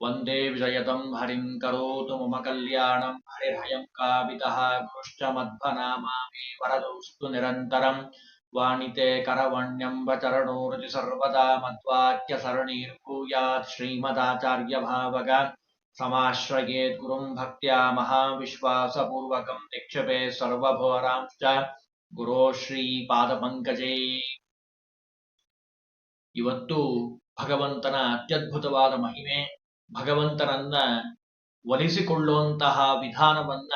वन्दे विजयदम् हरिम् करोतु मम कल्याणम् हरिर्हयम् कावितः घोश्च मध्वनामामे वरदोऽस्तु निरन्तरम् वाणिते करवण्यम् वचरणोरति सर्वदा मध्वाक्यसरणीर्भूयात् श्रीमदाचार्यभावग समाश्रयेत् गुरुम् भक्त्या महाविश्वासपूर्वकम् निक्षेपे सर्वभोरांश्च ಗುರೋ ಶ್ರೀ ಪಾದಪಂಕಜೇ ಇವತ್ತು ಭಗವಂತನ ಅತ್ಯದ್ಭುತವಾದ ಮಹಿಮೆ ಭಗವಂತನನ್ನ ಒಲಿಸಿಕೊಳ್ಳುವಂತಹ ವಿಧಾನವನ್ನ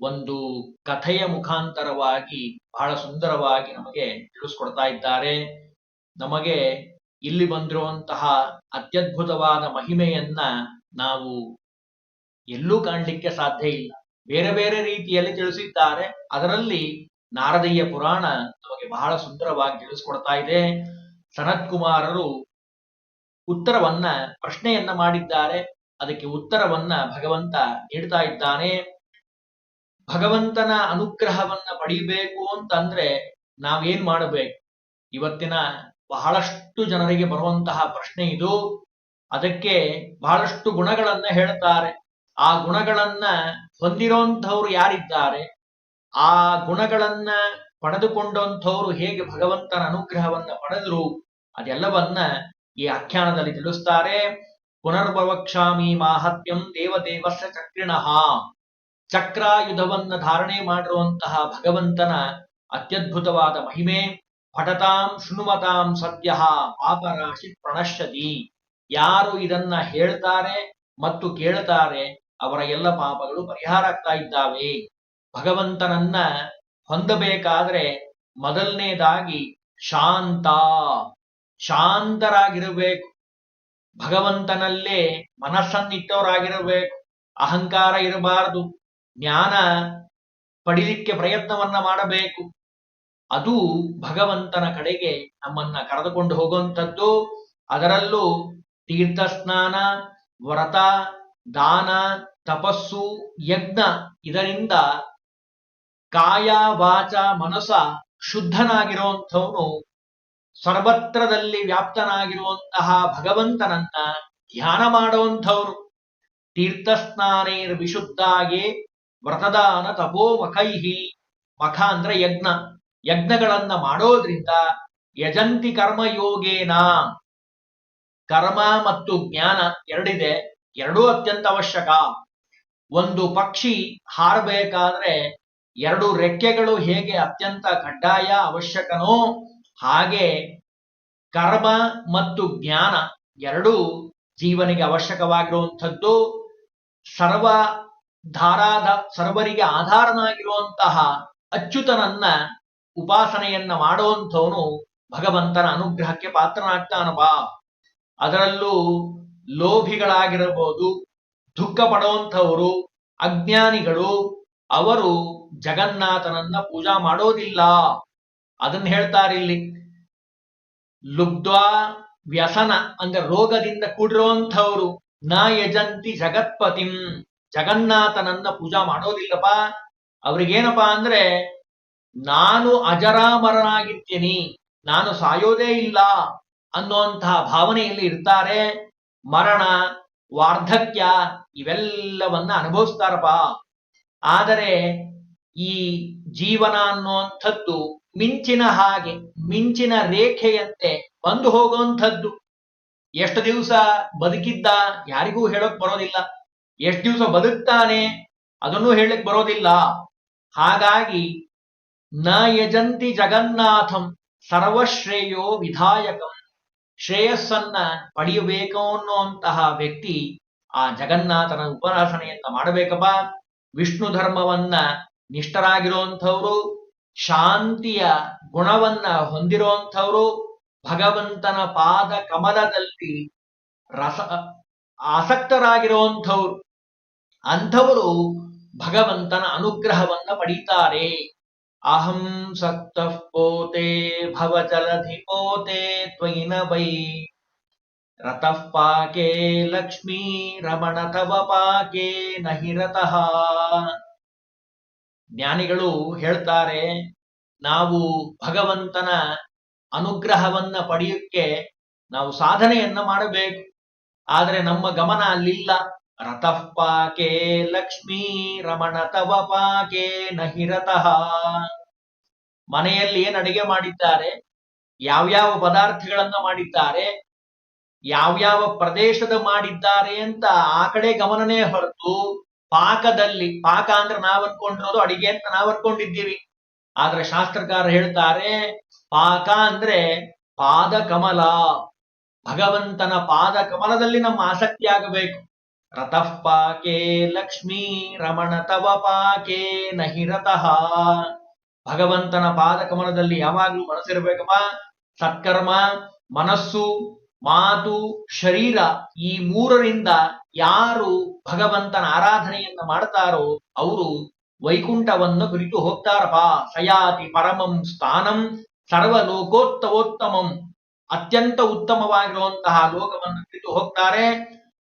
ಒಂದು ಕಥೆಯ ಮುಖಾಂತರವಾಗಿ ಬಹಳ ಸುಂದರವಾಗಿ ನಮಗೆ ತಿಳಿಸ್ಕೊಡ್ತಾ ಇದ್ದಾರೆ. ನಮಗೆ ಇಲ್ಲಿ ಬಂದಿರುವಂತಹ ಅತ್ಯದ್ಭುತವಾದ ಮಹಿಮೆಯನ್ನ ನಾವು ಎಲ್ಲೂ ಕಾಣಲಿಕ್ಕೆ ಸಾಧ್ಯ ಇಲ್ಲ. ಬೇರೆ ಬೇರೆ ರೀತಿಯಲ್ಲಿ ತಿಳಿಸಿದ್ದಾರೆ. ಅದರಲ್ಲಿ ನಾರದೀಯ ಪುರಾಣ ನಮಗೆ ಬಹಳ ಸುಂದರವಾಗಿ ತಿಳಿಸ್ಕೊಡ್ತಾ ಇದೆ. ಸನತ್ ಕುಮಾರರು ಉತ್ತರವನ್ನ ಪ್ರಶ್ನೆಯನ್ನ ಮಾಡಿದ್ದಾರೆ. ಅದಕ್ಕೆ ಉತ್ತರವನ್ನ ಭಗವಂತ ನೀಡ್ತಾ ಇದ್ದಾನೆ. ಭಗವಂತನ ಅನುಗ್ರಹವನ್ನ ಪಡಿಬೇಕು ಅಂತಂದ್ರೆ ನಾವೇನ್ ಮಾಡಬೇಕು? ಇವತ್ತಿನ ಬಹಳಷ್ಟು ಜನರಿಗೆ ಬರುವಂತಹ ಪ್ರಶ್ನೆ ಇದು. ಅದಕ್ಕೆ ಬಹಳಷ್ಟು ಗುಣಗಳನ್ನ ಹೇಳ್ತಾರೆ. ಆ ಗುಣಗಳನ್ನ ಹೊಂದಿರೋಂಥವ್ರು ಯಾರಿದ್ದಾರೆ? ಆ ಗುಣಗಳನ್ನ ಪಡೆದುಕೊಂಡಂಥವ್ರು ಹೇಗೆ ಭಗವಂತನ ಅನುಗ್ರಹವನ್ನ ಪಡೆದ್ರು? ಅದೆಲ್ಲವನ್ನ ಈ ಆಖ್ಯಾನದಲ್ಲಿ ತಿಳಿಸ್ತಾರೆ ಪುನರ್ಭವಕ್ಷಾಮಿ ಮಾಹತ್ಯಂ ದೇವದೇವಸ್ಯ ಚಕ್ರಿಣಃ. ಚಕ್ರಾಯುಧವನ್ನ ಧಾರಣೆ ಮಾಡಿರುವಂತಹ ಭಗವಂತನ ಅತ್ಯದ್ಭುತವಾದ ಮಹಿಮೆ, ಪಠತಾಂ ಶೃಣುಮತಾಂ ಸದ್ಯ ಪಾಪರಾಶಿ ಪ್ರಣಶ್ಯತಿ. ಯಾರು ಇದನ್ನ ಹೇಳ್ತಾರೆ ಮತ್ತು ಕೇಳ್ತಾರೆ, ಅವರ ಎಲ್ಲ ಪಾಪಗಳು ಪರಿಹಾರ ಆಗ್ತಾ ಇದ್ದಾವೆ. ಭಗವಂತನನ್ನ ಹೊಂದಬೇಕಾದ್ರೆ ಮೊದಲನೇದಾಗಿ ಶಾಂತ. ಶಾಂತರಾಗಿರಬೇಕು. ಭಗವಂತನಲ್ಲೇ ಮನಸ್ಸನ್ನಿಟ್ಟವರಾಗಿರಬೇಕು. ಅಹಂಕಾರ ಇರಬಾರದು. ಜ್ಞಾನ ಪಡಿಲಿಕ್ಕೆ ಪ್ರಯತ್ನವನ್ನ ಮಾಡಬೇಕು. ಅದು ಭಗವಂತನ ಕಡೆಗೆ ನಮ್ಮನ್ನ ಕರೆದುಕೊಂಡು ಹೋಗುವಂಥದ್ದು. ಅದರಲ್ಲೂ ತೀರ್ಥ ಸ್ನಾನ ವ್ರತ, ದಾನ, ತಪಸ್ಸು, ಯಜ್ಞ ಇದರಿಂದ ಕಾಯ, ವಾಚ ಮನಸ ಶುದ್ಧನಾಗಿರುವಂಥವನು ಸರ್ವತ್ರದಲ್ಲಿ ವ್ಯಾಪ್ತನಾಗಿರುವಂತಹ ಭಗವಂತನನ್ನ ಧ್ಯಾನ ಮಾಡುವಂಥವ್ರು. ತೀರ್ಥಸ್ನಾನೇರ್ ವಿಶುದ್ಧಾಗೆ ವ್ರತದಾನ ತಪೋ ಮಖೈಹಿ ಮಖ ಅಂದ್ರೆ ಯಜ್ಞ. ಯಜ್ಞಗಳನ್ನ ಮಾಡೋದ್ರಿಂದ ಯಜಂತಿ ಕರ್ಮಯೋಗೇನ. ಕರ್ಮ ಮತ್ತು ಜ್ಞಾನ ಎರಡಿದೆ. ಎರಡೂ ಅತ್ಯಂತ ಅವಶ್ಯಕ. ಒಂದು ಪಕ್ಷಿ ಹಾರಬೇಕಾದ್ರೆ ಎರಡು ರೆಕ್ಕೆಗಳು ಹೇಗೆ ಅತ್ಯಂತ ಕಡ್ಡಾಯ ಅವಶ್ಯಕನೋ ಹಾಗೆ ಕರ್ಮ ಮತ್ತು ಜ್ಞಾನ ಎರಡೂ ಜೀವನಿಗೆ ಅವಶ್ಯಕವಾಗಿರುವಂಥದ್ದು. ಸರ್ವ ಧಾರಾಧ ಸರ್ವರಿಗೆ ಆಧಾರನಾಗಿರುವಂತಹ ಅಚ್ಯುತನನ್ನ ಉಪಾಸನೆಯನ್ನ ಮಾಡುವಂಥವನು ಭಗವಂತನ ಅನುಗ್ರಹಕ್ಕೆ ಪಾತ್ರನಾಗ್ತಾನಪ್ಪ. ಅದರಲ್ಲೂ ಲೋಭಿಗಳಾಗಿರಬಹುದು ದುಃಖ ಪಡುವಂಥವರು ಅಜ್ಞಾನಿಗಳು, ಅವರು ಜಗನ್ನಾಥನನ್ನ ಪೂಜಾ ಮಾಡೋದಿಲ್ಲ. ಅದನ್ನ ಹೇಳ್ತಾರೆ ಇಲ್ಲಿ. ಲುಬ್ಧ್ವಾ ವ್ಯಸನ, ಅಂದ್ರೆ ರೋಗದಿಂದ ಕೂಡಿರುವಂಥವ್ರು. ನ ಯಜಂತಿ ಜಗತ್ಪತಿಂ. ಜಗನ್ನಾಥನನ್ನ ಪೂಜಾ ಮಾಡೋದಿಲ್ಲಪ್ಪ. ಅವ್ರಿಗೇನಪ್ಪಾ ಅಂದ್ರೆ, ನಾನು ಅಜರಾಮರನಾಗಿರ್ತೀನಿ, ನಾನು ಸಾಯೋದೇ ಇಲ್ಲ ಅನ್ನುವಂತಹ ಭಾವನೆಯಲ್ಲಿ ಇರ್ತಾರೆ. ಮರಣ, ವಾರ್ಧಕ್ಯ ಇವೆಲ್ಲವನ್ನ ಅನುಭವಿಸ್ತಾರಪ್ಪ. ಆದರೆ ಈ ಜೀವನ ಅನ್ನುವಂಥದ್ದು ಮಿಂಚಿನ ಹಾಗೆ, ಮಿಂಚಿನ ರೇಖೆಯಂತೆ ಬಂದು ಹೋಗುವಂಥದ್ದು. ಎಷ್ಟು ದಿವಸ ಬದುಕಿದ್ದ ಯಾರಿಗೂ ಹೇಳಕ್ ಬರೋದಿಲ್ಲ. ಎಷ್ಟು ದಿವಸ ಬದುಕ್ತಾನೆ ಅದನ್ನು ಹೇಳಕ್ ಬರೋದಿಲ್ಲ. ಹಾಗಾಗಿ, ನ ಯಜಂತಿ ಜಗನ್ನಾಥಂ ಸರ್ವಶ್ರೇಯೋ ವಿಧಾಯಕಂ. ಶ್ರೇಯಸ್ಸನ್ನ ಪಡೆಯಬೇಕು ಅನ್ನುವಂತಹ ವ್ಯಕ್ತಿ ಆ ಜಗನ್ನಾಥನ ಉಪಾಸನೆಯನ್ನ ಮಾಡಬೇಕಪ್ಪ. ವಿಷ್ಣು ಧರ್ಮವನ್ನ ನಿಷ್ಠರಾಗಿರುವಂಥವ್ರು ಶಾಂತಿಯ ಗುಣವನ್ನ ಹೊಂದಿರುವಂಥವರು ಭಗವಂತನ ಪಾದ ಕಮಲದಲ್ಲಿ ರಸ, ಆಸಕ್ತರಾಗಿರುವಂಥವ್ರು. ಅಂಥವರು ಭಗವಂತನ ಅನುಗ್ರಹವನ್ನ ಪಡೀತಾರೆ. ಅಹಂ ಸಕ್ತ ಪೋತೆ ಭವಚಲಧಿ ಪೋತೆ ತ್ವಯಿನ ವೈ. ರತಃ ಪಾಕೆ ಲಕ್ಷ್ಮೀ ರಮಣ ತವ ಪಾಕೆ ರತಃ. ಜ್ಞಾನಿಗಳು ಹೇಳ್ತಾರೆ, ನಾವು ಭಗವಂತನ ಅನುಗ್ರಹವನ್ನ ಪಡೆಯಕ್ಕೆ ನಾವು ಸಾಧನೆಯನ್ನ ಮಾಡಬೇಕು. ಆದರೆ ನಮ್ಮ ಗಮನ ಅಲ್ಲಿಲ್ಲ. ರಥಃ ಪಾಕೆ ಲಕ್ಷ್ಮೀ ರಮಣ ತವ ಪಾಕೆ ನಹಿರತಃ ಮನೆಯಲ್ಲಿ ಏನ್ ಅಡಿಗೆ ಮಾಡಿದ್ದಾರೆ? ಯಾವ್ಯಾವ ಪದಾರ್ಥಗಳನ್ನ ಮಾಡಿದ್ದಾರೆ? ಯಾವ್ಯಾವ ಪ್ರದೇಶದ ಮಾಡಿದ್ದಾರೆ ಅಂತ ಆ ಕಡೆ ಗಮನನೇ ಹೊರತು ಪಾಕದಲ್ಲಿ, ಪಾಕ ಅಂದ್ರೆ ನಾವ್ ಅನ್ಕೊಂಡಿರೋದು ಅಡಿಗೆ ಅಂತ ನಾವ್ ಅನ್ಕೊಂಡಿದ್ದೀವಿ ಆದ್ರೆ ಶಾಸ್ತ್ರಕಾರ ಹೇಳ್ತಾರೆ, ಪಾಕ ಅಂದ್ರೆ ಪಾದ ಕಮಲ ಭಗವಂತನ ಪಾದ ಕಮಲದಲ್ಲಿ ನಮ್ಮ ಆಸಕ್ತಿ ಆಗಬೇಕು. ರತಃ ಪಾಕೆ ಲಕ್ಷ್ಮೀ, ರಮಣ ತವ ಪಾಕೆ ನಹಿ ರತಃ ಭಗವಂತನ ಪಾದ ಕಮಲದಲ್ಲಿ ಯಾವಾಗ್ಲೂ ಮನಸ್ಸಿರ್ಬೇಕಪ್ಪ. ಸತ್ಕರ್ಮ, ಮನಸ್ಸು, ಮಾತು, ಶರೀರ ಈ ಮೂರರಿಂದ ಯಾರು ಭಗವಂತನ ಆರಾಧನೆಯನ್ನ ಮಾಡ್ತಾರೋ ಅವರು ವೈಕುಂಠವನ್ನು ಕುರಿತು ಹೋಗ್ತಾರಪ್ಪ. ಸಯಾತಿ ಪರಮಂ ಸ್ಥಾನಂ ಸರ್ವಲೋಕೋತ್ತಮೋತ್ತಮಂ ಅತ್ಯಂತ ಉತ್ತಮವಾಗಿರುವಂತಹ ಲೋಕವನ್ನು ಕುರಿತು ಹೋಗ್ತಾರೆ.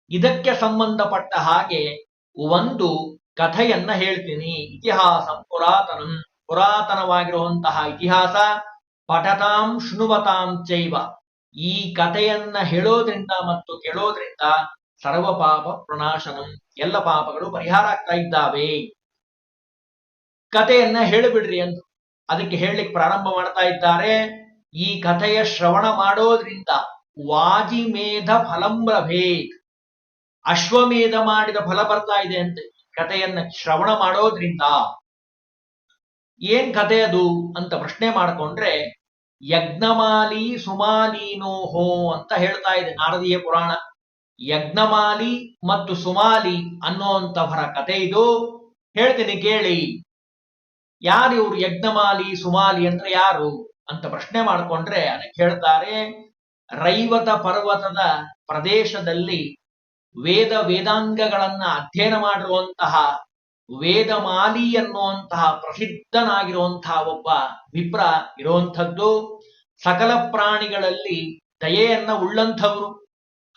ಇದಕ್ಕೆ ಸಂಬಂಧಪಟ್ಟ ಹಾಗೆ ಒಂದು ಕಥೆಯನ್ನ ಹೇಳ್ತೀನಿ. ಇತಿಹಾಸ ಪುರಾತನಂ. ಪುರಾತನವಾಗಿರುವಂತಹ ಇತಿಹಾಸ ಪಠತಾಂ ಶೃಣುವತಾಂ ಚೈವ. ಈ ಕಥೆಯನ್ನ ಹೇಳೋದ್ರಿಂದ ಮತ್ತು ಕೇಳೋದ್ರಿಂದ ಸರ್ವ ಪಾಪ ಪ್ರಣಾಶನಂ. ಎಲ್ಲ ಪಾಪಗಳು ಪರಿಹಾರ ಆಗ್ತಾ ಇದ್ದಾವೆ. ಕಥೆಯನ್ನ ಹೇಳಿಬಿಡ್ರಿ ಅಂತ ಅದಕ್ಕೆ ಹೇಳಲಿಕ್ಕೆ ಪ್ರಾರಂಭ ಮಾಡ್ತಾ ಇದ್ದಾರೆ. ಈ ಕಥೆಯ ಶ್ರವಣ ಮಾಡೋದ್ರಿಂದ ವಾಜಿಮೇಧ ಫಲಂ ಲಭೇತ್. ಅಶ್ವಮೇಧ ಮಾಡಿದ ಫಲ ಬರ್ತಾ ಇದೆ ಅಂತ. ಕಥೆಯನ್ನ ಶ್ರವಣ ಮಾಡೋದ್ರಿಂದ. ಏನ್ ಕಥೆ ಅದು ಅಂತ ಪ್ರಶ್ನೆ ಮಾಡ್ಕೊಂಡ್ರೆ ಯಜ್ಞಮಾಲಿ ಸುಮಾಲೀನೋಹೋ ಅಂತ ಹೇಳ್ತಾ ಇದೆ ನಾರದೀಯ ಪುರಾಣ. ಯಜ್ಞಮಾಲಿ ಮತ್ತು ಸುಮಾಲಿ ಅನ್ನೋಂತವರ ಕಥೆ ಇದು. ಹೇಳ್ತೀನಿ ಕೇಳಿ. ಯಾರು ಇವ್ರು ಯಜ್ಞಮಾಲಿ, ಸುಮಾಲಿ ಅಂದ್ರೆ ಯಾರು ಅಂತ ಪ್ರಶ್ನೆ ಮಾಡ್ಕೊಂಡ್ರೆ ಅದಕ್ಕೆ ಹೇಳ್ತಾರೆ. ರೈವತ ಪರ್ವತದ ಪ್ರದೇಶದಲ್ಲಿ ವೇದ ವೇದಾಂಗಗಳನ್ನ ಅಧ್ಯಯನ ಮಾಡಿರುವಂತಹ ವೇದಮಾಲಿ ಅನ್ನುವಂತಹ ಪ್ರಸಿದ್ಧನಾಗಿರುವಂತಹ ಒಬ್ಬ ವಿಪ್ರ ಇರುವಂಥದ್ದು. ಸಕಲ ಪ್ರಾಣಿಗಳಲ್ಲಿ ದಯೆಯನ್ನ ಉಳ್ಳಂಥವ್ರು.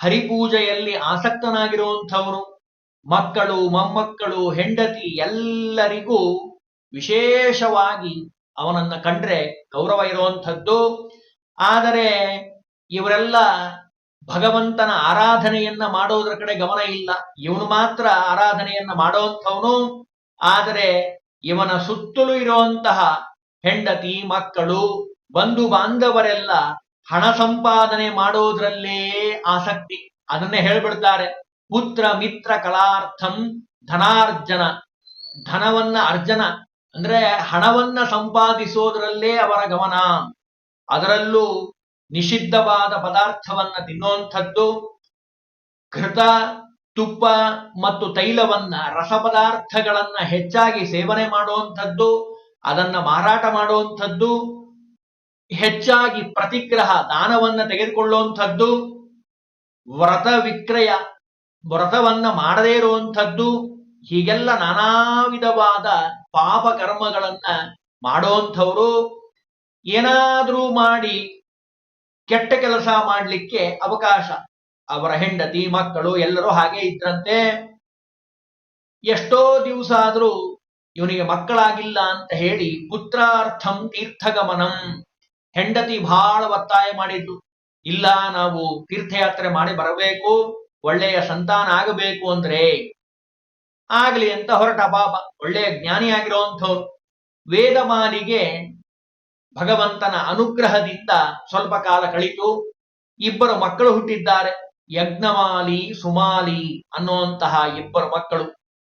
ಹರಿಪೂಜೆಯಲ್ಲಿ ಆಸಕ್ತನಾಗಿರುವಂಥವರು, ಮಕ್ಕಳು, ಮೊಮ್ಮಕ್ಕಳು, ಹೆಂಡತಿ ಎಲ್ಲರಿಗೂ ವಿಶೇಷವಾಗಿ ಅವನನ್ನ ಕಂಡ್ರೆ ಗೌರವ ಇರುವಂಥದ್ದು. ಆದರೆ ಇವರೆಲ್ಲ ಭಗವಂತನ ಆರಾಧನೆಯನ್ನ ಮಾಡೋದ್ರ ಕಡೆ ಗಮನ ಇಲ್ಲ. ಇವನು ಮಾತ್ರ ಆರಾಧನೆಯನ್ನ ಮಾಡೋಂಥವನು. ಆದರೆ ಇವನ ಸುತ್ತಲೂ ಇರುವಂತಹ ಹೆಂಡತಿ, ಮಕ್ಕಳು ಬಂಧು ಬಾಂಧವರೆಲ್ಲ ಹಣ ಸಂಪಾದನೆ ಮಾಡೋದ್ರಲ್ಲೇ ಆಸಕ್ತಿ. ಅದನ್ನೇ ಹೇಳ್ಬಿಡ್ತಾರೆ. ಪುತ್ರ ಮಿತ್ರ ಕಲಾರ್ಥಂ ಧನಾರ್ಜನ. ಧನವನ್ನ ಅರ್ಜನ. ಅಂದ್ರೆ ಹಣವನ್ನ ಸಂಪಾದಿಸೋದ್ರಲ್ಲೇ ಅವರ ಗಮನ. ಅದರಲ್ಲೂ ನಿಷಿದ್ಧವಾದ ಪದಾರ್ಥವನ್ನ ತಿನ್ನುವಂಥದ್ದು ಘೃತ, ತುಪ್ಪ ಮತ್ತು ತೈಲವನ್ನ ರಸ ಪದಾರ್ಥಗಳನ್ನ ಹೆಚ್ಚಾಗಿ ಸೇವನೆ ಮಾಡುವಂಥದ್ದು ಅದನ್ನ ಮಾರಾಟ ಮಾಡುವಂಥದ್ದು ಹೆಚ್ಚಾಗಿ ಪ್ರತಿಗ್ರಹ ದಾನವನ್ನ ತೆಗೆದುಕೊಳ್ಳುವಂಥದ್ದು, ವ್ರತ ವಿಕ್ರಯ, ವ್ರತವನ್ನ ಮಾಡದೇ ಇರುವಂಥದ್ದು, ಹೀಗೆಲ್ಲ ನಾನಾ ವಿಧವಾದ ಪಾಪ ಕರ್ಮಗಳನ್ನ ಮಾಡುವಂಥವ್ರು ಏನಾದ್ರೂ ಮಾಡಿ ಕೆಟ್ಟ ಕೆಲಸ ಮಾಡಲಿಕ್ಕೆ ಅವಕಾಶ. ಅವರ ಹೆಂಡತಿ, ಮಕ್ಕಳು ಎಲ್ಲರೂ ಹಾಗೆ ಇದ್ರಂತೆ. ಎಷ್ಟೋ ದಿವಸ ಆದ್ರೂ ಇವನಿಗೆ ಮಕ್ಕಳಾಗಿಲ್ಲ ಅಂತ ಹೇಳಿ ಪುತ್ರಾರ್ಥಂ ತೀರ್ಥಗಮನಂ. ಹೆಂಡತಿ ಬಹಳ ಒತ್ತಾಯ ಮಾಡಿದ್ದು. ಇಲ್ಲ, ನಾವು ತೀರ್ಥಯಾತ್ರೆ ಮಾಡಿ ಬರಬೇಕು, ಒಳ್ಳೆಯ ಸಂತಾನ ಆಗಬೇಕು ಅಂದ್ರೆ ಆಗ್ಲಿ ಅಂತ ಹೊರಟ ಪಾಪ. ಒಳ್ಳೆಯ ಜ್ಞಾನಿಯಾಗಿರುವಂಥವ್ರು ವೇದಮಾಲಿಗೆ ಭಗವಂತನ ಅನುಗ್ರಹದಿಂದ ಸ್ವಲ್ಪ ಕಾಲ ಕಳಿತು. ಇಬ್ಬರು ಮಕ್ಕಳು ಹುಟ್ಟಿದ್ದಾರೆ. ಯಜ್ಞಮಾಲಿ, ಸುಮಾಲಿ ಅನ್ನುವಂತಹ ಇಬ್ಬರು ಮಕ್ಕಳು.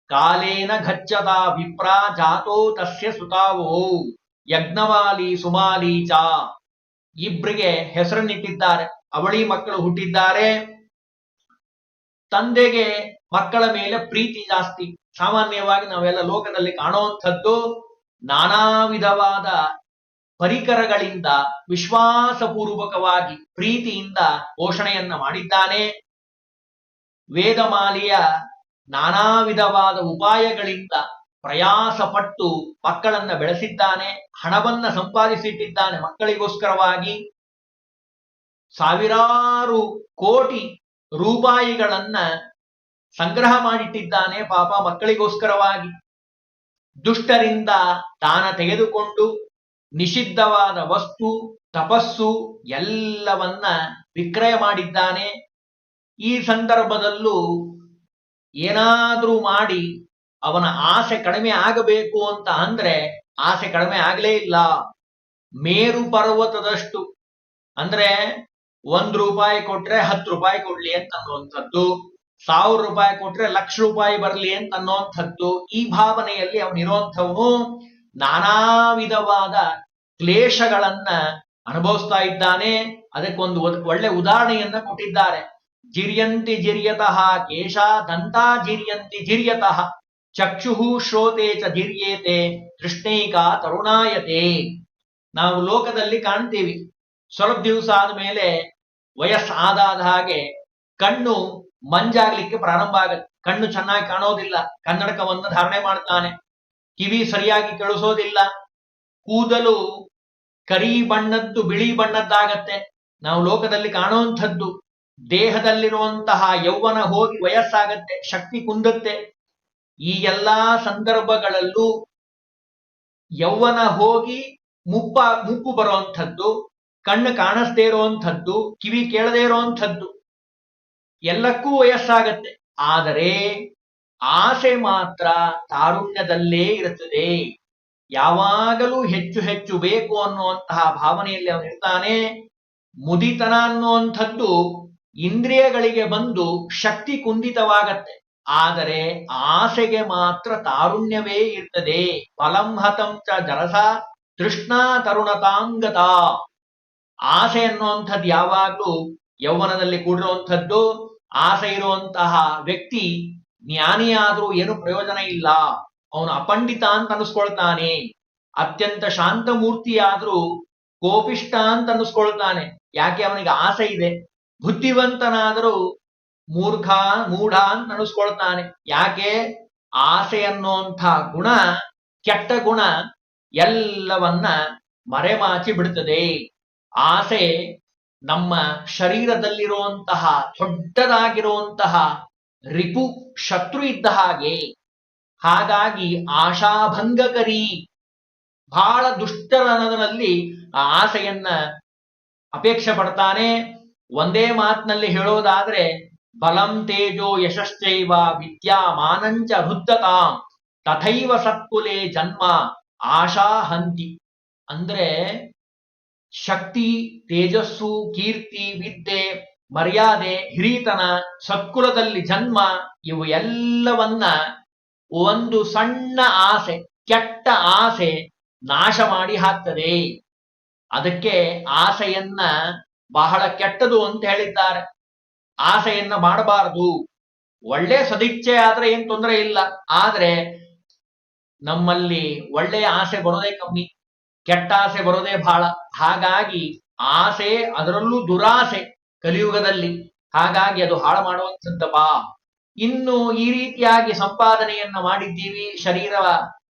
ಕಾಲೇನ ಘಚ್ಚದ ವಿಪ್ರಾ ಜಾತೋ ತಸ್ಯ ಸುತಾವೋ. ಯಜ್ಞವಾಲಿ ಸುಮಾಲಿ ಚ. ಇಬ್ರಿಗೆ ಹೆಸರನ್ನಿಟ್ಟಿದ್ದಾರೆ. ಅವಳಿ ಮಕ್ಕಳು ಹುಟ್ಟಿದ್ದಾರೆ. ತಂದೆಗೆ ಮಕ್ಕಳ ಮೇಲೆ ಪ್ರೀತಿ ಜಾಸ್ತಿ. ಸಾಮಾನ್ಯವಾಗಿ ನಾವೆಲ್ಲ ಲೋಕದಲ್ಲಿ ಕಾಣುವಂಥದ್ದು ನಾನಾ ವಿಧವಾದ ಪರಿಕರಗಳಿಂದ ವಿಶ್ವಾಸಪೂರ್ವಕವಾಗಿ ಪ್ರೀತಿಯಿಂದ ಪೋಷಣೆಯನ್ನ ಮಾಡಿದ್ದಾನೆ. ವೇದಮಾಲಿಯ ನಾನಾ ವಿಧವಾದ ಉಪಾಯಗಳಿಂದ ಪ್ರಯಾಸ ಪಟ್ಟು ಮಕ್ಕಳನ್ನ ಬೆಳೆಸಿದ್ದಾನೆ, ಹಣವನ್ನ ಸಂಪಾದಿಸಿಟ್ಟಿದ್ದಾನೆ ಮಕ್ಕಳಿಗೋಸ್ಕರವಾಗಿ. ಸಾವಿರಾರು ಕೋಟಿ ರೂಪಾಯಿಗಳನ್ನ ಸಂಗ್ರಹ ಮಾಡಿಟ್ಟಿದ್ದಾನೆ ಪಾಪ ಮಕ್ಕಳಿಗೋಸ್ಕರವಾಗಿ. ದುಷ್ಟರಿಂದ ದಾನ ತೆಗೆದುಕೊಂಡು ನಿಷಿದ್ಧವಾದ ವಸ್ತು, ತಪಸ್ಸು ಎಲ್ಲವನ್ನ ವಿಕ್ರಯ ಮಾಡಿದ್ದಾನೆ. ಈ ಸಂದರ್ಭದಲ್ಲೂ ಏನಾದರೂ ಮಾಡಿ ಅವನ ಆಸೆ ಕಡಿಮೆ ಆಗಬೇಕು ಅಂತ ಅಂದ್ರೆ ಆಸೆ ಕಡಿಮೆ ಆಗಲೇ ಇಲ್ಲ. ಮೇರು ಪರ್ವತದಷ್ಟು. ಅಂದ್ರೆ ಒಂದ್ ರೂಪಾಯಿ ಕೊಟ್ರೆ ಹತ್ತು ರೂಪಾಯಿ ಕೊಡ್ಲಿ ಅಂತ ಅನ್ನುವಂಥದ್ದು ಸಾವಿರ ರೂಪಾಯಿ ಕೊಟ್ರೆ ಲಕ್ಷ ರೂಪಾಯಿ ಬರ್ಲಿ ಅಂತ ಈ ಭಾವನೆಯಲ್ಲಿ ಅವನಿರುವಂಥವನು ನಾನಾ ವಿಧವಾದ ಕ್ಲೇಶಗಳನ್ನ ಅನುಭವಿಸ್ತಾ ಇದ್ದಾನೆ. ಅದಕ್ಕೊಂದು ಒಳ್ಳೆ ಉದಾಹರಣೆಯನ್ನ ಕೊಟ್ಟಿದ್ದಾರೆ. ಜಿರ್ಯಂತಿ ಜಿರ್ಯತಃ ಕೇಶ ದಂತ ಜಿರ್ಯಂತಿ ಜಿರ್ಯತಃ. ಚಕ್ಷುಹು ಶ್ರೋತೆ ಚ ಧೀರ್ಯೇತೆ ತೃಷ್ಣೈಕ ತರುಣಾಯತೆ. ನಾವು ಲೋಕದಲ್ಲಿ ಕಾಣ್ತೀವಿ. ಸ್ವಲ್ಪ ದಿವಸ ಆದ್ಮೇಲೆ ಮೇಲೆ ಆದಾದ ಹಾಗೆ ಕಣ್ಣು ಮಂಜಾಗ್ಲಿಕ್ಕೆ ಪ್ರಾರಂಭ ಆಗುತ್ತೆ. ಕಣ್ಣು ಚೆನ್ನಾಗಿ ಕಾಣೋದಿಲ್ಲ. ಕನ್ನಡಕವನ್ನು ಧಾರಣೆ ಮಾಡ್ತಾನೆ. ಕಿವಿ ಸರಿಯಾಗಿ ಕೇಳಿಸೋದಿಲ್ಲ. ಕೂದಲು ಕರಿ ಬಣ್ಣದ್ದು, ಬಿಳಿ ಬಣ್ಣದ್ದಾಗತ್ತೆ. ನಾವು ಲೋಕದಲ್ಲಿ ಕಾಣುವಂಥದ್ದು ದೇಹದಲ್ಲಿರುವಂತಹ ಯೌವನ ಹೋಗಿ ವಯಸ್ಸಾಗತ್ತೆ, ಶಕ್ತಿ ಕುಂದತ್ತೆ. ಈ ಎಲ್ಲಾ ಸಂದರ್ಭಗಳಲ್ಲೂ ಯೌವನ ಹೋಗಿ ಮುಪ್ಪ, ಮುಪ್ಪು ಬರುವಂಥದ್ದು, ಕಣ್ಣು ಕಾಣಿಸ್ದೇ ಇರುವಂಥದ್ದು, ಕಿವಿ ಕೇಳದೇ ಇರುವಂಥದ್ದು, ಎಲ್ಲಕ್ಕೂ ವಯಸ್ಸಾಗತ್ತೆ. ಆದರೆ ಆಸೆ ಮಾತ್ರ ತಾರುಣ್ಯದಲ್ಲೇ ಇರುತ್ತದೆ. ಯಾವಾಗಲೂ ಹೆಚ್ಚು ಹೆಚ್ಚು ಬೇಕು ಅನ್ನುವಂತಹ ಭಾವನೆಯಲ್ಲಿ ಅವನಿರ್ತಾನೆ ಮುದಿತನ ಅನ್ನುವಂಥದ್ದು ಇಂದ್ರಿಯಗಳಿಗೆ ಬಂದು ಶಕ್ತಿ ಕುಂದಿತವಾಗತ್ತೆ. ಆದರೆ ಆಸೆಗೆ ಮಾತ್ರ ತಾರುಣ್ಯವೇ ಇರ್ತದೆ. ಫಲಂ ಹತಂ ಚ ಜರಸ ತೃಷ್ಣಾ ತರುಣತಾಂಗತ ಆಸೆ ಅನ್ನುವಂಥದ್ದು ಯಾವಾಗಲೂ ಯೌವನದಲ್ಲಿ ಕೂಡಿರುವಂಥದ್ದು. ಆಸೆ ಇರುವಂತಹ ವ್ಯಕ್ತಿ ಜ್ಞಾನಿಯಾದರೂ ಏನು ಪ್ರಯೋಜನ ಇಲ್ಲ. ಅವನು ಅಪಂಡಿತ ಅಂತ ಅನಿಸ್ಕೊಳ್ತಾನೆ. ಅತ್ಯಂತ ಶಾಂತ ಮೂರ್ತಿಯಾದ್ರೂ ಕೋಪಿಷ್ಟ ಅಂತ ಅನಿಸ್ಕೊಳ್ತಾನೆ. ಯಾಕೆ ಅವನಿಗೆ ಆಸೆ ಇದೆ? ಬುದ್ಧಿವಂತನಾದರೂ ಮೂರ್ಖ ಮೂಢ ಅಂತ ನಡೆಸ್ಕೊಳ್ತಾನೆ. ಯಾಕೆ? ಆಸೆ ಅನ್ನುವಂಥ ಗುಣ, ಕೆಟ್ಟ ಗುಣ ಎಲ್ಲವನ್ನ ಮರೆಮಾಚಿ ಬಿಡುತ್ತದೆ ಆಸೆ ನಮ್ಮ ಶರೀರದಲ್ಲಿರುವಂತಹ ದೊಡ್ಡದಾಗಿರುವಂತಹ ರಿಪು ಶತ್ರು ಇದ್ದ ಹಾಗೆ. ಹಾಗಾಗಿ ಆಶಾಭಂಗಕರಿ. ಬಹಳ ದುಷ್ಟರನದಲ್ಲಿ ಆ ಆಸೆಯನ್ನ ಅಪೇಕ್ಷೆ ಪಡ್ತಾನೆ. ಒಂದೇ ಮಾತಿನಲ್ಲಿ ಹೇಳೋದಾದ್ರೆ ಬಲಂ ತೇಜೋ ಯಶಶ್ಚೈವ ವಿದ್ಯಾಮಾನಂಚ ವೃದ್ಧತಾಂ ತಥೈವ ಸತ್ಕುಲೆ ಜನ್ಮ ಆಶಾ ಹಂತಿ ಅಂದ್ರೆ ಶಕ್ತಿ, ತೇಜಸ್ಸು, ಕೀರ್ತಿ, ವಿದ್ಯೆ, ಮರ್ಯಾದೆ, ಹಿರಿತನ, ಸತ್ಕುಲದಲ್ಲಿ ಜನ್ಮ ಇವು ಎಲ್ಲವನ್ನ ಒಂದು ಸಣ್ಣ ಆಸೆ, ಕೆಟ್ಟ ಆಸೆ ನಾಶ ಮಾಡಿ ಹಾಕ್ತದೆ. ಅದಕ್ಕೆ ಆಸೆಯನ್ನ ಬಹಳ ಕೆಟ್ಟದು ಅಂತ ಹೇಳಿದ್ದಾರೆ. ಆಸೆಯನ್ನ ಮಾಡಬಾರದು. ಒಳ್ಳೆ ಸದಿಚ್ಛೆ ಆದ್ರೆ ಏನ್ ತೊಂದರೆ ಇಲ್ಲ. ಆದ್ರೆ ನಮ್ಮಲ್ಲಿ ಒಳ್ಳೆಯ ಆಸೆ ಬರೋದೇ ಕಮ್ಮಿ. ಕೆಟ್ಟ ಆಸೆ ಬರೋದೇ ಬಹಳ ಹಾಗಾಗಿ ಆಸೆ ಅದರಲ್ಲೂ ದುರಾಸೆ ಕಲಿಯುಗದಲ್ಲಿ. ಹಾಗಾಗಿ ಅದು ಹಾಳು ಮಾಡುವಂಥದ್ದಪ್ಪ. ಇನ್ನು ಈ ರೀತಿಯಾಗಿ ಸಂಪಾದನೆಯನ್ನ ಮಾಡಿದ್ದೀವಿ. ಶರೀರ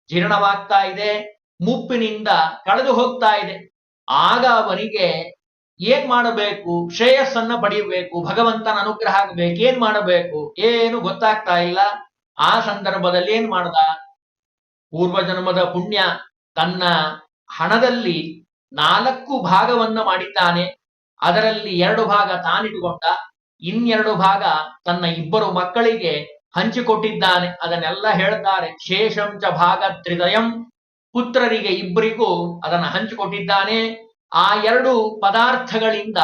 ಜೀರ್ಣವಾಗ್ತಾ ಇದೆ. ಮುಪ್ಪಿನಿಂದ ಕಳೆದು ಹೋಗ್ತಾ ಇದೆ. ಆಗ ಅವನಿಗೆ ಏನ್ ಮಾಡಬೇಕು? ಶ್ರೇಯಸ್ಸನ್ನ ಪಡೆಯಬೇಕು, ಭಗವಂತನ ಅನುಗ್ರಹ ಆಗ್ಬೇಕು ಏನ್ ಮಾಡಬೇಕು? ಏನು ಗೊತ್ತಾಗ್ತಾ ಇಲ್ಲ. ಆ ಸಂದರ್ಭದಲ್ಲಿ ಏನ್ ಮಾಡ್ದ? ಪೂರ್ವ ಜನ್ಮದ ಪುಣ್ಯ ತನ್ನ ಹಣದಲ್ಲಿ ನಾಲ್ಕು ಭಾಗವನ್ನ ಮಾಡಿದ್ದಾನೆ. ಅದರಲ್ಲಿ ಎರಡು ಭಾಗ ತಾನಿಟ್ಟುಕೊಂಡ, ಇನ್ನೆರಡು ಭಾಗ ತನ್ನ ಇಬ್ಬರು ಮಕ್ಕಳಿಗೆ ಹಂಚಿಕೊಟ್ಟಿದ್ದಾನೆ. ಅದನ್ನೆಲ್ಲ ಹೇಳ್ತಾರೆ. ಶೇಷಂಚ ಭಾಗ ತ್ರಿದಯಂ ಪುತ್ರರಿಗೆ ಇಬ್ಬರಿಗೂ ಅದನ್ನ ಹಂಚಿಕೊಟ್ಟಿದ್ದಾನೆ. ಆ ಎರಡು ಪದಾರ್ಥಗಳಿಂದ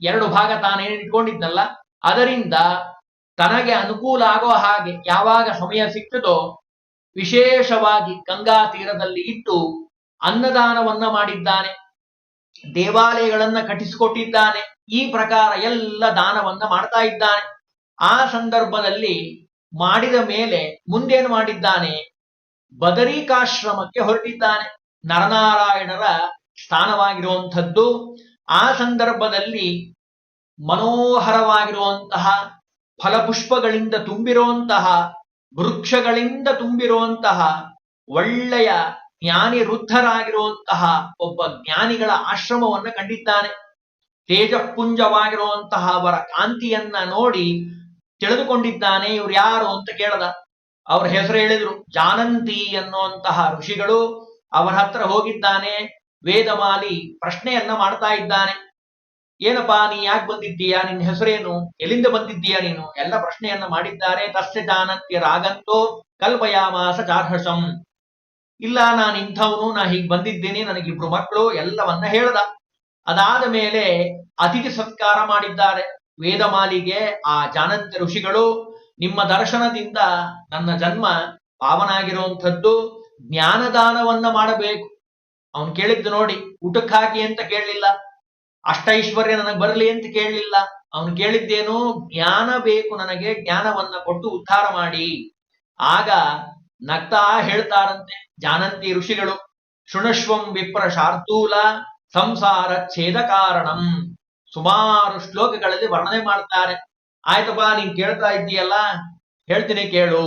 ಎರಡು ಭಾಗ ತಾನೇನು ಇಟ್ಕೊಂಡಿದ್ನಲ್ಲ ಅದರಿಂದ ತನಗೆ ಅನುಕೂಲ ಆಗೋ ಹಾಗೆ ಯಾವಾಗ ಸಮಯ ಸಿಕ್ತದೋ ವಿಶೇಷವಾಗಿ ಗಂಗಾ ತೀರದಲ್ಲಿ ಇಟ್ಟು ಅನ್ನದಾನವನ್ನ ಮಾಡಿದ್ದಾನೆ, ದೇವಾಲಯಗಳನ್ನ ಕಟ್ಟಿಸಿಕೊಟ್ಟಿದ್ದಾನೆ, ಈ ಪ್ರಕಾರ ಎಲ್ಲ ದಾನವನ್ನ ಮಾಡ್ತಾ ಇದ್ದಾನೆ. ಆ ಸಂದರ್ಭದಲ್ಲಿ ಮಾಡಿದ ಮೇಲೆ ಮುಂದೇನು ಮಾಡಿದ್ದಾನೆ? ಬದರಿಕಾಶ್ರಮಕ್ಕೆ ಹೊರಟಿದ್ದಾನೆ. ನರನಾರಾಯಣರ ಸ್ಥಾನವಾಗಿರುವಂಥದ್ದು, ಆ ಸಂದರ್ಭದಲ್ಲಿ ಮನೋಹರವಾಗಿರುವಂತಹ ಫಲಪುಷ್ಪಗಳಿಂದ ತುಂಬಿರುವಂತಹ, ವೃಕ್ಷಗಳಿಂದ ತುಂಬಿರುವಂತಹ, ಒಳ್ಳೆಯ ಜ್ಞಾನಿ ವೃದ್ಧರಾಗಿರುವಂತಹ ಒಬ್ಬ ಜ್ಞಾನಿಗಳ ಆಶ್ರಮವನ್ನ ಕಂಡಿದ್ದಾನೆ. ತೇಜಪುಂಜವಾಗಿರುವಂತಹ ಅವರ ಕಾಂತಿಯನ್ನ ನೋಡಿ ತಿಳಿದುಕೊಂಡಿದ್ದಾನೆ, ಇವ್ರು ಯಾರು ಅಂತ ಕೇಳದ. ಅವ್ರ ಹೆಸರು ಹೇಳಿದ್ರು, ಜಾನಂತಿ ಅನ್ನುವಂತಹ ಋಷಿಗಳು ಅವರ ಹತ್ರ ಹೋಗಿದ್ದಾನೆ. ವೇದಮಾಲಿ ಪ್ರಶ್ನೆಯನ್ನ ಮಾಡ್ತಾ ಇದ್ದಾನೆ. ಏನಪ್ಪಾ, ನೀ ಯಾಕೆ ಬಂದಿದ್ದೀಯಾ? ನಿನ್ನ ಹೆಸರೇನು? ಎಲ್ಲಿಂದ ಬಂದಿದ್ದೀಯಾ ನೀನು? ಎಲ್ಲ ಪ್ರಶ್ನೆಯನ್ನ ಮಾಡಿದ್ದಾರೆ. ತಸ್ಯ ಜಾನತ್ಯ ರಾಗಂತೋ ಕಲ್ಪಯಾಮಾಸ ಚಾರ್ಹಸಂ. ಇಲ್ಲ, ನಾನು ಇಂಥವನು, ನಾ ಹೀಗೆ ಬಂದಿದ್ದೀನಿ, ನನಗಿಬ್ರು ಮಕ್ಕಳು ಎಲ್ಲವನ್ನ ಹೇಳ್ದ. ಅದಾದ ಮೇಲೆ ಅತಿಥಿ ಸತ್ಕಾರ ಮಾಡಿದ್ದಾರೆ. ವೇದಮಾಲಿಗೆ ಆ ಜಾನಂತ್ಯ ಋಷಿಗಳು, ನಿಮ್ಮ ದರ್ಶನದಿಂದ ನನ್ನ ಜನ್ಮ ಪಾವನಾಗಿರುವಂಥದ್ದು, ಜ್ಞಾನದಾನವನ್ನ ಮಾಡಬೇಕು. ಅವನು ಕೇಳಿದ್ದು ನೋಡಿ, ಊಟಕ್ಕೆ ಹಾಕಿ ಅಂತ ಕೇಳಲಿಲ್ಲ. ಅಷ್ಟೈಶ್ವರ್ಯ ನನಗೆ ಬರಲಿ ಅಂತ ಕೇಳಲಿಲ್ಲ. ಅವನು ಕೇಳಿದ್ದೇನು, ಜ್ಞಾನ ಬೇಕು ನನಗೆ, ಜ್ಞಾನವನ್ನ ಕೊಟ್ಟು ಉದ್ಧಾರ ಮಾಡಿ. ಆಗ ನಗ್ತಾ ಹೇಳ್ತಾರಂತೆ ಜಾನಂತಿ ಋಷಿಗಳು, ಶೃಣಶ್ವಂ ವಿಪ್ರ ಶಾರ್ದೂಲ, ಸಂಸಾರ ಛೇದ ಕಾರಣಂ. ಸುಮಾರು ಶ್ಲೋಕಗಳಲ್ಲಿ ವರ್ಣನೆ ಮಾಡ್ತಾರೆ. ಆಯ್ತಪ್ಪ, ನೀನ್ ಕೇಳ್ತಾ ಇದ್ದೀಯಲ್ಲ, ಹೇಳ್ತೀನಿ ಕೇಳು.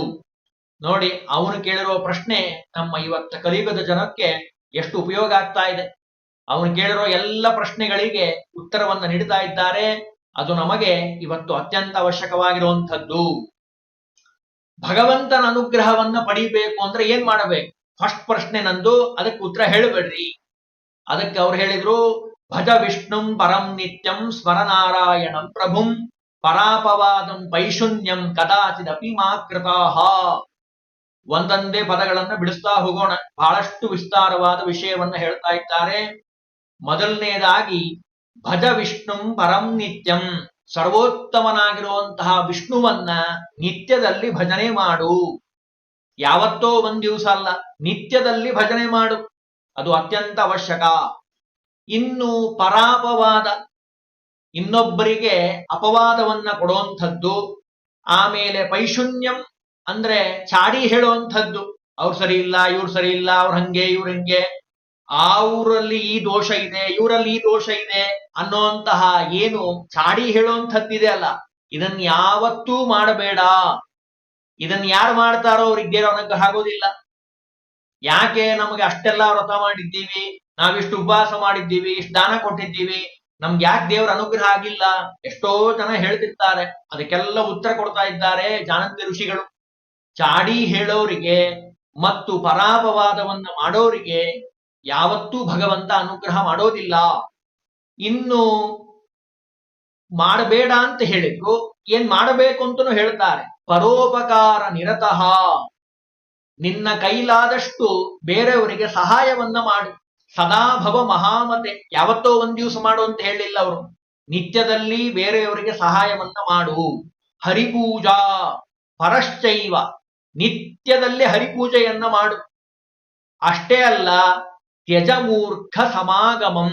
ನೋಡಿ, ಅವನು ಕೇಳಿರುವ ಪ್ರಶ್ನೆ ನಮ್ಮ ಇವತ್ತ ಕಲಿಯುಗದ ಜನಕ್ಕೆ ಎಷ್ಟು ಉಪಯೋಗ ಆಗ್ತಾ ಇದೆ? ಅವನು ಕೇಳಿರೋ ಎಲ್ಲ ಪ್ರಶ್ನೆಗಳಿಗೆ ಉತ್ತರವನ್ನ ನೀಡ್ತಾ ಇದ್ದಾರೆ. ಅದು ನಮಗೆ ಇವತ್ತು ಅತ್ಯಂತ ಅವಶ್ಯಕವಾಗಿರುವಂಥದ್ದು. ಭಗವಂತನ ಅನುಗ್ರಹವನ್ನ ಪಡಿಬೇಕು ಅಂದ್ರೆ ಏನ್ ಮಾಡಬೇಕು? ಫಸ್ಟ್ ಪ್ರಶ್ನೆ ನಂದು, ಅದಕ್ಕೆ ಉತ್ತರ ಹೇಳಬೇಡ್ರಿ. ಅದಕ್ಕೆ ಅವ್ರು ಹೇಳಿದ್ರು, ಭಜ ವಿಷ್ಣುಂ ಪರಂ ನಿತ್ಯಂ ಸ್ವರನಾರಾಯಣಂ ಪ್ರಭುಂ ಪರಾಪವಾದಂ ಪೈಶೂನ್ಯಂ ಕದಾಚಿದಪಿ ಮಾಕೃತಾಹ ಒಂದೊಂದೇ ಪದಗಳನ್ನ ಬಿಡಿಸ್ತಾ ಹೋಗೋಣ. ಬಹಳಷ್ಟು ವಿಸ್ತಾರವಾದ ವಿಷಯವನ್ನ ಹೇಳ್ತಾ ಇದ್ದಾರೆ. ಮೊದಲನೇದಾಗಿ, ಭಜ ವಿಷ್ಣುಂ ಪರಂ ನಿತ್ಯಂ. ಸರ್ವೋತ್ತಮನಾಗಿರುವಂತಹ ವಿಷ್ಣುವನ್ನ ನಿತ್ಯದಲ್ಲಿ ಭಜನೆ ಮಾಡು. ಯಾವತ್ತೋ ಒಂದ್ ದಿವಸ ಅಲ್ಲ, ನಿತ್ಯದಲ್ಲಿ ಭಜನೆ ಮಾಡು. ಅದು ಅತ್ಯಂತ ಅವಶ್ಯಕ. ಇನ್ನು ಪರಾಪವಾದ, ಇನ್ನೊಬ್ಬರಿಗೆ ಅಪವಾದವನ್ನ ಕೊಡುವಂಥದ್ದು ಆಮೇಲೆ ಪೈಶೂನ್ಯಂ ಅಂದ್ರೆ ಚಾಡಿ ಹೇಳುವಂಥದ್ದು, ಅವ್ರು ಸರಿ ಇಲ್ಲ, ಇವ್ರು ಸರಿ ಇಲ್ಲ, ಅವ್ರ ಹಂಗೆ, ಇವ್ರ ಹಂಗೆ. ಆ ಊರಲ್ಲಿ ಈ ದೋಷ ಇದೆ, ಇವರಲ್ಲಿ ಈ ದೋಷ ಇದೆ ಅನ್ನೋಂತಹ ಏನು ಚಾಡಿ ಹೇಳುವಂಥದ್ದಿದೆ ಅಲ್ಲ. ಇದನ್ನ ಯಾವತ್ತೂ ಮಾಡಬೇಡ. ಇದನ್ನ ಯಾರು ಮಾಡ್ತಾರೋ ಅವ್ರಿಗೆ ಅನುಗ್ರಹ ಆಗೋದಿಲ್ಲ. ಯಾಕೆ ನಮಗೆ ಅಷ್ಟೆಲ್ಲ ವ್ರತ ಮಾಡಿದ್ದೀವಿ, ನಾವಿಷ್ಟು ಉಪವಾಸ ಮಾಡಿದ್ದೀವಿ, ಇಷ್ಟು ದಾನ ಕೊಟ್ಟಿದ್ದೀವಿ, ನಮ್ಗೆ ಯಾಕೆ ದೇವರ ಅನುಗ್ರಹ ಆಗಿಲ್ಲ? ಎಷ್ಟೋ ಜನ ಹೇಳ್ತಿರ್ತಾರೆ, ಅದಕ್ಕೆಲ್ಲ ಉತ್ತರ ಕೊಡ್ತಾ ಇದ್ದಾರೆ ಜಾನಂದಿ ಋಷಿಗಳು. ಚಾಡಿ ಹೇಳೋರಿಗೆ ಮತ್ತು ಪರಾಪವಾದವನ್ನ ಮಾಡೋರಿಗೆ ಯಾವತ್ತೂ ಭಗವಂತ ಅನುಗ್ರಹ ಮಾಡೋದಿಲ್ಲ. ಇನ್ನು ಮಾಡಬೇಡ ಅಂತ ಹೇಳಿದ್ರು ಏನ್ ಮಾಡಬೇಕು ಅಂತನೂ ಹೇಳ್ತಾರೆ. ಪರೋಪಕಾರ ನಿರತಃ. ನಿನ್ನ ಕೈಲಾದಷ್ಟು ಬೇರೆಯವರಿಗೆ ಸಹಾಯವನ್ನ ಮಾಡು. ಸದಾಭವ ಮಹಾಮತೆ. ಯಾವತ್ತೋ ಒಂದ್ ದಿವಸ ಮಾಡು ಅಂತ ಹೇಳಿಲ್ಲ ಅವರು. ನಿತ್ಯದಲ್ಲಿ ಬೇರೆಯವರಿಗೆ ಸಹಾಯವನ್ನ ಮಾಡು. ಹರಿಪೂಜಾ ಪರಶ್ಚೈವ. ನಿತ್ಯದಲ್ಲಿ ಹರಿಪೂಜೆಯನ್ನ ಮಾಡು. ಅಷ್ಟೇ ಅಲ್ಲ ತ್ಯಜ ಮೂರ್ಖ ಸಮಾಗಮಂ.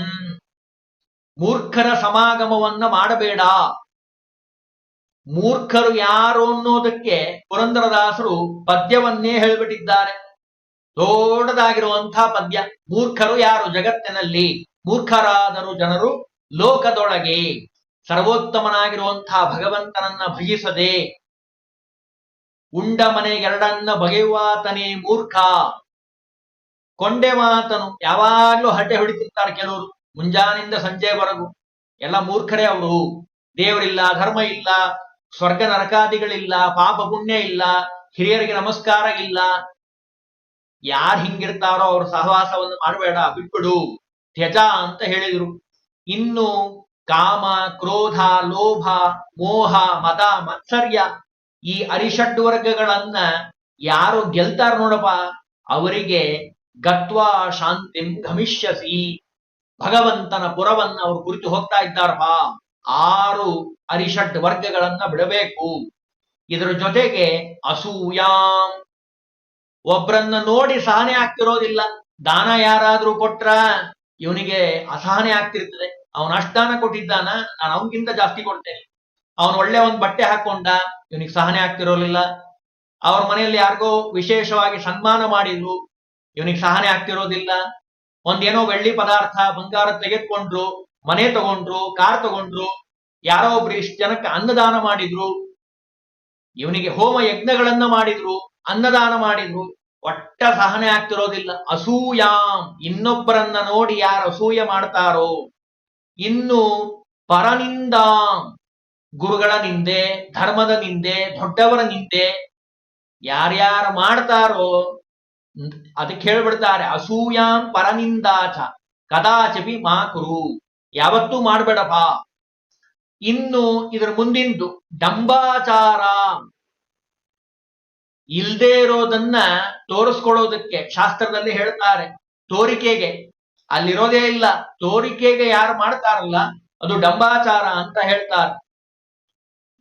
ಮೂರ್ಖರ ಸಮಾಗಮವನ್ನ ಮಾಡಬೇಡ. ಮೂರ್ಖರು ಯಾರು ಅನ್ನೋದಕ್ಕೆ ಪುರಂದರದಾಸರು ಪದ್ಯವನ್ನೇ ಹೇಳಿಬಿಟ್ಟಿದ್ದಾರೆ. ದೊಡ್ಡದಾಗಿರುವಂತಹ ಪದ್ಯ, ಮೂರ್ಖರು ಯಾರು ಜಗತ್ತಿನಲ್ಲಿ? ಮೂರ್ಖರಾದರು ಜನರು ಲೋಕದೊಳಗೆ. ಸರ್ವೋತ್ತಮನಾಗಿರುವಂತಹ ಭಗವಂತನನ್ನ ಭಜಿಸದೆ ಉಂಡ ಮನೆಗೆರಡನ್ನ ಬಗೆಯುವಾತನೇ ಮೂರ್ಖ. ಕೊಂಡೆ ಮಾತನು ಯಾವಾಗ್ಲೂ ಹರಟೆ ಹೊಡಿತಿರ್ತಾರೆ ಕೆಲವರು. ಮುಂಜಾನಿಂದ ಸಂಜೆವರೆಗೂ. ಎಲ್ಲ ಮೂರ್ಖರೇ ಅವರು. ದೇವರಿಲ್ಲ, ಧರ್ಮ ಇಲ್ಲ, ಸ್ವರ್ಗ ನರಕಾದಿಗಳಿಲ್ಲ, ಪಾಪ ಪುಣ್ಯ ಇಲ್ಲ, ಹಿರಿಯರಿಗೆ ನಮಸ್ಕಾರ ಇಲ್ಲ. ಯಾರು ಹಿಂಗಿರ್ತಾರೋ ಅವ್ರ ಸಹವಾಸವನ್ನು ಮಾಡಬೇಡ, ಬಿಟ್ಬಿಡು. ತ್ಯಜ ಅಂತ ಹೇಳಿದ್ರು. ಇನ್ನು ಕಾಮ, ಕ್ರೋಧ, ಲೋಭ, ಮೋಹ, ಮದ, ಮತ್ಸರ್ಯ ಈ ಅರಿಷಡ್ ವರ್ಗಗಳನ್ನ ಯಾರು ಗೆಲ್ತಾರ ನೋಡಪ್ಪ, ಅವರಿಗೆ ಗತ್ವಾ ಶಾಂತಿಂ ಗಮಿಷ್ಯಸಿ ಭಗವಂತನ ಪುರವನ್ನ ಅವರು ಕುರಿತು ಹೋಗ್ತಾ ಇದ್ದಾರಪ್ಪ. ಆರು ಅರಿಷಡ್ ವರ್ಗಗಳನ್ನ ಬಿಡಬೇಕು. ಇದರ ಜೊತೆಗೆ ಅಸೂಯಾಂ. ಒಬ್ರನ್ನ ನೋಡಿ ಸಹನೆ ಆಗ್ತಿರೋದಿಲ್ಲ. ದಾನ ಯಾರಾದ್ರೂ ಕೊಟ್ರ ಇವನಿಗೆ ಅಸಹನೆ ಆಗ್ತಿರ್ತದೆ. ಅವನ ಅಷ್ಟಾನ ಕೊಟ್ಟಿದ್ದಾನ, ನಾನು ಅವನಿಗಿಂತ ಜಾಸ್ತಿ ಕೊಡ್ತೇನೆ. ಅವನ್ ಒಳ್ಳೆ ಒಂದು ಬಟ್ಟೆ ಹಾಕೊಂಡ, ಇವನಿಗೆ ಸಹನೆ ಆಗ್ತಿರೋಲಿಲ್ಲ ಅವ್ರ ಮನೆಯಲ್ಲಿ ಯಾರಿಗೋ ವಿಶೇಷವಾಗಿ ಸನ್ಮಾನ ಮಾಡಿದ್ರು, ಇವನಿಗೆ ಸಹನೆ ಆಗ್ತಿರೋದಿಲ್ಲ. ಒಂದೇನೋ ಬೆಳ್ಳಿ ಪದಾರ್ಥ ಬಂಗಾರ ತೆಗೆದುಕೊಂಡ್ರು, ಮನೆ ತಗೊಂಡ್ರು, ಕಾರ್ ತಗೊಂಡ್ರು, ಯಾರೋ ಒಬ್ರು ಇಷ್ಟು ಜನಕ್ಕೆ ಅನ್ನದಾನ ಮಾಡಿದ್ರು, ಇವನಿಗೆ ಹೋಮ ಯಜ್ಞಗಳನ್ನ ಮಾಡಿದ್ರು, ಅನ್ನದಾನ ಮಾಡಿದ್ರು, ಒಟ್ಟ ಸಹನೆ ಆಗ್ತಿರೋದಿಲ್ಲ. ಅಸೂಯಾಂ ಇನ್ನೊಬ್ಬರನ್ನ ನೋಡಿ ಯಾರು ಅಸೂಯ ಮಾಡ್ತಾರೋ, ಇನ್ನು ಪರನಿಂದ ಗುರುಗಳ ನಿಂದೆ, ಧರ್ಮದ ನಿಂದೆ, ದೊಡ್ಡವರ ನಿಂದೆ ಯಾರ್ಯಾರು ಮಾಡ್ತಾರೋ ಅದಕ್ಕೆ ಹೇಳ್ಬಿಡ್ತಾರೆ, ಅಸೂಯಾಂ ಪರನಿಂದಾಚ, ಕದಾಚಪಿ ಮಾ ಕುರು, ಯಾವತ್ತೂ ಮಾಡ್ಬೇಡಪ್ಪ. ಇನ್ನು ಇದ್ರ ಮುಂದಿಂದು ಡಂಬಾಚಾರ. ಇಲ್ದೇ ಇರೋದನ್ನ ತೋರಿಸ್ಕೊಳ್ಳೋದಕ್ಕೆ ಶಾಸ್ತ್ರದಲ್ಲಿ ಹೇಳ್ತಾರೆ, ತೋರಿಕೆಗೆ. ಅಲ್ಲಿರೋದೇ ಇಲ್ಲ, ತೋರಿಕೆಗೆ ಯಾರು ಮಾಡ್ತಾರಲ್ಲ, ಅದು ಡಂಬಾಚಾರ ಅಂತ ಹೇಳ್ತಾರೆ.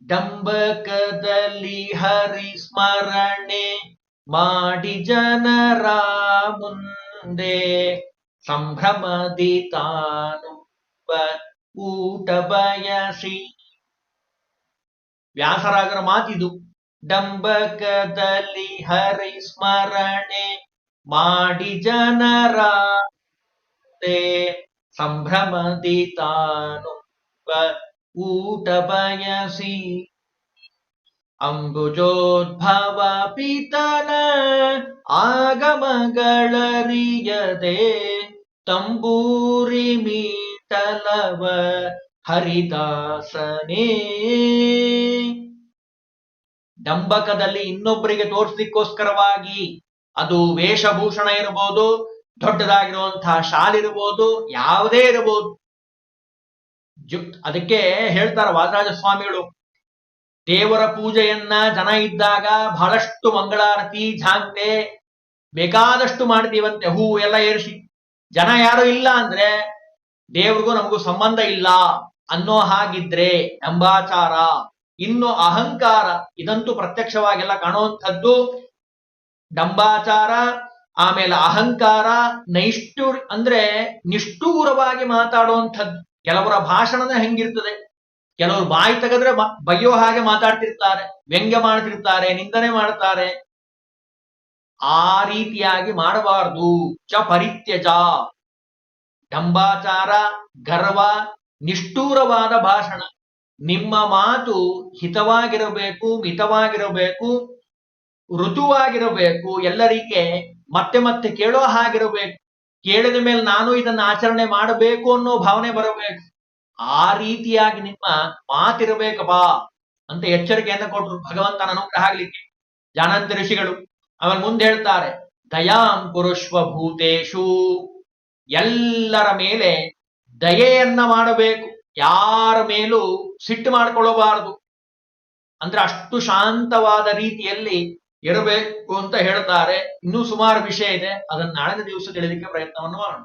ಡಂಬಕದಲ್ಲಿ ಹರಿ ಸ್ಮರಣೆ ಮಾಡಿ ಜನರ ಮುಂದೆ. ಸಂಭ್ರಮದಿ ತಾನು ಊಟ ಬಯಸಿ. ವ್ಯಾಸರಾಗರ ಮಾತಿದು, ಡಂಬಕದಲ್ಲಿ ಹರಿ ಸ್ಮರಣೆ ಮಾಡಿ ಜನರ ಸಂಭ್ರಮದಿ ತಾನು ಊಟ ಬಯಸಿ. ಅಂಬುಜೋದ್ಭವ ಪಿತನ ಆಗಮಗಳರಿಯದೆ ತಂಬೂರಿ ಮೀಟಲವ ಹರಿದಾಸನೇ. ಡಂಬಕದಲ್ಲಿ ಇನ್ನೊಬ್ಬರಿಗೆ ತೋರಿಸ್ಲಿಕ್ಕೋಸ್ಕರವಾಗಿ ಅದು ವೇಷಭೂಷಣ ಇರಬಹುದು ದೊಡ್ಡದಾಗಿರುವಂತಹ ಶಾಲಿರ್ಬೋದು ಯಾವುದೇ ಇರಬಹುದು ಅದಕ್ಕೆ ಹೇಳ್ತಾರ ವಾದರಾಜ ಸ್ವಾಮಿಗಳು ದೇವರ ಪೂಜೆಯನ್ನ ಜನ ಇದ್ದಾಗ ಬಹಳಷ್ಟು ಮಂಗಳಾರತಿ ಝಾಂತೆ ಬೇಕಾದಷ್ಟು ಮಾಡ್ತೀವಂತೆ ಹೂ ಎಲ್ಲ ಏರಿಸಿ. ಜನ ಯಾರು ಇಲ್ಲ ಅಂದ್ರೆ ದೇವ್ರಿಗೂ ನಮಗೂ ಸಂಬಂಧ ಇಲ್ಲ ಅನ್ನೋ ಹಾಗಿದ್ರೆ ಎಂಬಾಚಾರ, ಇನ್ನು ಅಹಂಕಾರ, ಇದಂತೂ ಪ್ರತ್ಯಕ್ಷವಾಗೆಲ್ಲ ಕಾಣುವಂಥದ್ದು ಡಂಬಾಚಾರ, ಆಮೇಲೆ ಅಹಂಕಾರ, ನೈಷ್ಠುರ್, ಅಂದ್ರೆ ನಿಷ್ಠೂರವಾಗಿ ಮಾತಾಡುವಂಥದ್ದು. ಕೆಲವರ ಭಾಷಣನೇ ಹೆಂಗಿರ್ತದೆ? ಕೆಲವರು ಬಾಯಿ ತೆಗೆದ್ರೆ ಬಯ್ಯೋ ಬೈಯೋ ಹಾಗೆ ಮಾತಾಡ್ತಿರ್ತಾರೆ, ವ್ಯಂಗ್ಯ ಮಾಡ್ತಿರ್ತಾರೆ, ನಿಂದನೆ ಮಾಡ್ತಾರೆ. ಆ ರೀತಿಯಾಗಿ ಮಾಡಬಾರದು. ಚ ಪರಿತ್ಯಜ. ಡಂಬಾಚಾರ, ಗರ್ವ, ನಿಷ್ಠೂರವಾದ ಭಾಷಣ. ನಿಮ್ಮ ಮಾತು ಹಿತವಾಗಿರಬೇಕು, ಮಿತವಾಗಿರಬೇಕು, ಋತುವಾಗಿರಬೇಕು ಎಲ್ಲರಿಗೆ ಮತ್ತೆ ಮತ್ತೆ ಕೇಳೋ ಹಾಗಿರಬೇಕು. ಕೇಳಿದ ಮೇಲೆ ನಾನು ಇದನ್ನ ಆಚರಣೆ ಮಾಡಬೇಕು ಅನ್ನೋ ಭಾವನೆ ಬರಬೇಕು. ಆ ರೀತಿಯಾಗಿ ನಿಮ್ಮ ಮಾತಿರಬೇಕಪ್ಪ ಅಂತ ಎಚ್ಚರಿಕೆಯನ್ನು ಕೊಟ್ಟರು ಭಗವಂತನ ಅನುಗ್ರಹ ಆಗ್ಲಿಕ್ಕೆ. ಜಾನಂತ ಋಷಿಗಳು ಅವನ್ ಮುಂದೆ ಹೇಳ್ತಾರೆ, ದಯಾಂ ಪುರುಷ್ವ ಭೂತೇಶು ಎಲ್ಲರ ಮೇಲೆ ದಯೆಯನ್ನ ಮಾಡಬೇಕು. ಯಾರ ಮೇಲೂ ಸಿಟ್ಟು ಮಾಡ್ಕೊಳ್ಳಬಾರದು. ಅಂದ್ರೆ ಅಷ್ಟು ಶಾಂತವಾದ ರೀತಿಯಲ್ಲಿ ಇರಬೇಕು ಅಂತ ಹೇಳ್ತಾರೆ. ಇನ್ನೂ ಸುಮಾರು ವಿಷಯ ಇದೆ. ಅದನ್ನ ನಾಳಿನ ದಿವಸ ತಿಳಿಲಿಕ್ಕೆ ಪ್ರಯತ್ನವನ್ನು ಮಾಡೋಣ.